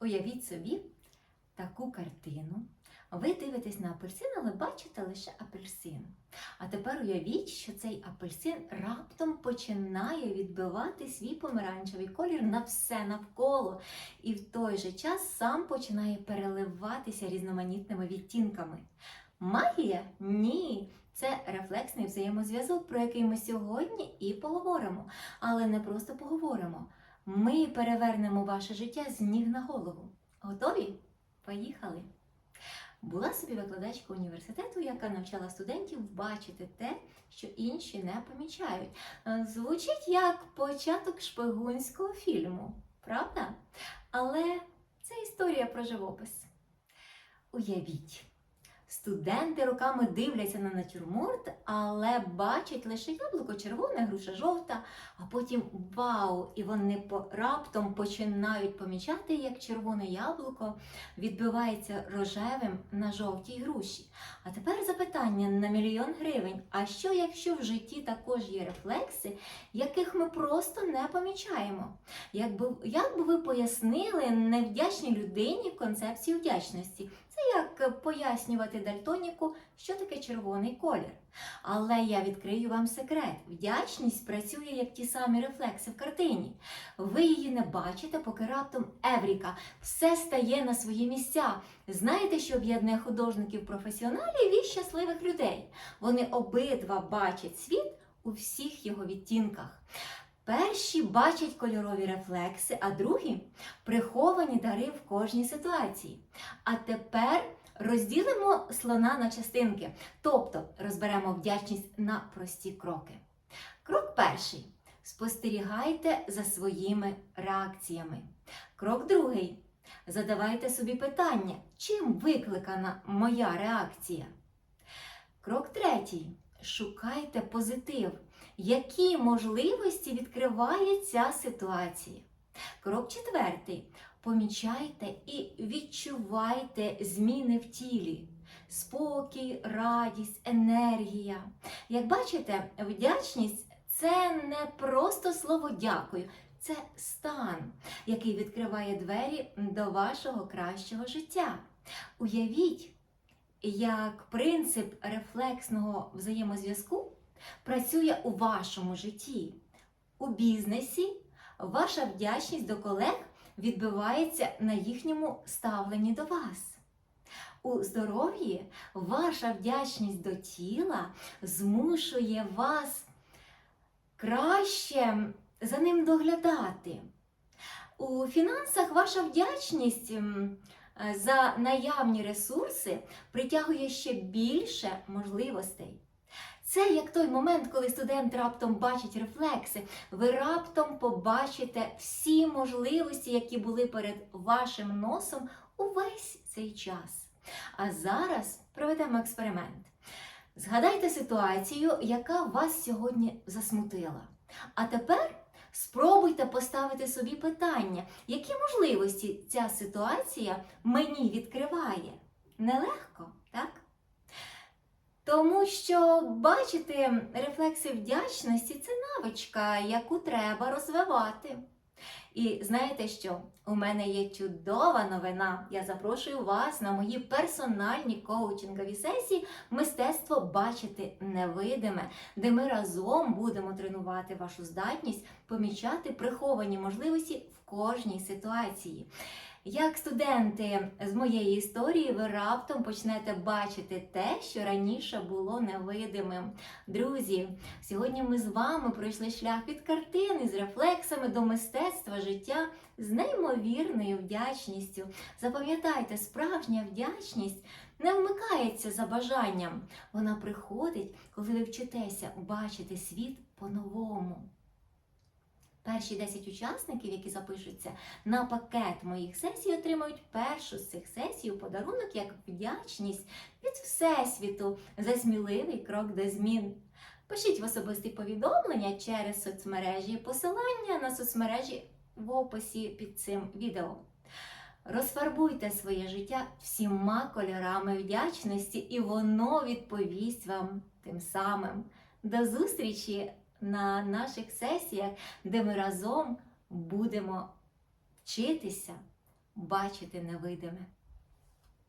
Уявіть собі таку картину. Ви дивитесь на апельсин, але бачите лише апельсин. А тепер уявіть, що цей апельсин раптом починає відбивати свій помаранчевий колір на все навколо, і в той же час сам починає переливатися різноманітними відтінками. Магія? Ні. Це рефлексний взаємозв'язок, про який ми сьогодні і поговоримо. Але не просто поговоримо. Ми перевернемо ваше життя з ніг на голову. Готові? Поїхали! Була собі викладачка університету, яка навчала студентів бачити те, що інші не помічають. Е, Звучить як початок шпигунського фільму, правда? Але це історія про живопис. Уявіть, студенти роками дивляться на натюрморт, але бачать лише яблуко червоне, груша жовта, а потім вау! І вони раптом починають помічати, як червоне яблуко відбивається рожевим на жовтій груші. А тепер запитання на мільйон гривень. А що, якщо в житті також є рефлекси, яких ми просто не помічаємо? Якби, як би ви пояснили невдячній людині концепцію вдячності? Це як пояснювати дальтоніку, що таке червоний колір. Але я відкрию вам секрет: вдячність працює як ті самі рефлекси в картині. Ви її не бачите, поки раптом Евріка все стає на свої місця. Знаєте, що об'єднує художників професіоналів і щасливих людей? Вони обидва бачать світ у всіх його відтінках. Перші бачать кольорові рефлекси, а другі приховані дари в кожній ситуації. А тепер розділимо слона на частинки, тобто розберемо вдячність на прості кроки. Крок перший. Спостерігайте за своїми реакціями. Крок другий. Задавайте собі питання, чим викликана моя реакція. Крок третій. Шукайте позитив. Які можливості відкриває ця ситуація? Крок четвертий. Помічайте і відчувайте зміни в тілі. Спокій, радість, енергія. Як бачите, вдячність це не просто слово дякую, це стан, який відкриває двері до вашого кращого життя. Уявіть, як принцип рефлексного взаємозв'язку працює у вашому житті. У бізнесі ваша вдячність до колег відбивається на їхньому ставленні до вас. У здоров'ї ваша вдячність до тіла змушує вас краще за ним доглядати. У фінансах ваша вдячність за наявні ресурси притягує ще більше можливостей. Це як той момент, коли студент раптом бачить рефлекси, ви раптом побачите всі можливості, які були перед вашим носом увесь цей час. А зараз проведемо експеримент. Згадайте ситуацію, яка вас сьогодні засмутила. А тепер спробуйте поставити собі питання, які можливості ця ситуація мені відкриває. Нелегко, так? Тому що бачити рефлекси вдячності це навичка, яку треба розвивати. І знаєте що? У мене є чудова новина. Я запрошую вас на мої персональні коучингові сесії Мистецтво бачити невидиме, де ми разом будемо тренувати вашу здатність помічати приховані можливості в кожній ситуації. Як студенти з моєї історії, ви раптом почнете бачити те, що раніше було невидимим. Друзі, сьогодні ми з вами пройшли шлях від картини з рефлексами до мистецтва життя з неймовірною вдячністю. Запам'ятайте, справжня вдячність не вмикається за бажанням. Вона приходить, коли ви вчитеся бачити світ по-новому. Перші 10 учасників, які запишуться на пакет моїх сесій, отримають першу з цих сесій у подарунок як вдячність від Всесвіту за сміливий крок до змін. Пишіть в особисті повідомлення через соцмережі, посилання на соцмережі в описі під цим відео. Розфарбуйте своє життя всіма кольорами вдячності, і воно відповість вам тим самим. До зустрічі на наших сесіях, де ми разом будемо вчитися бачити невидиме.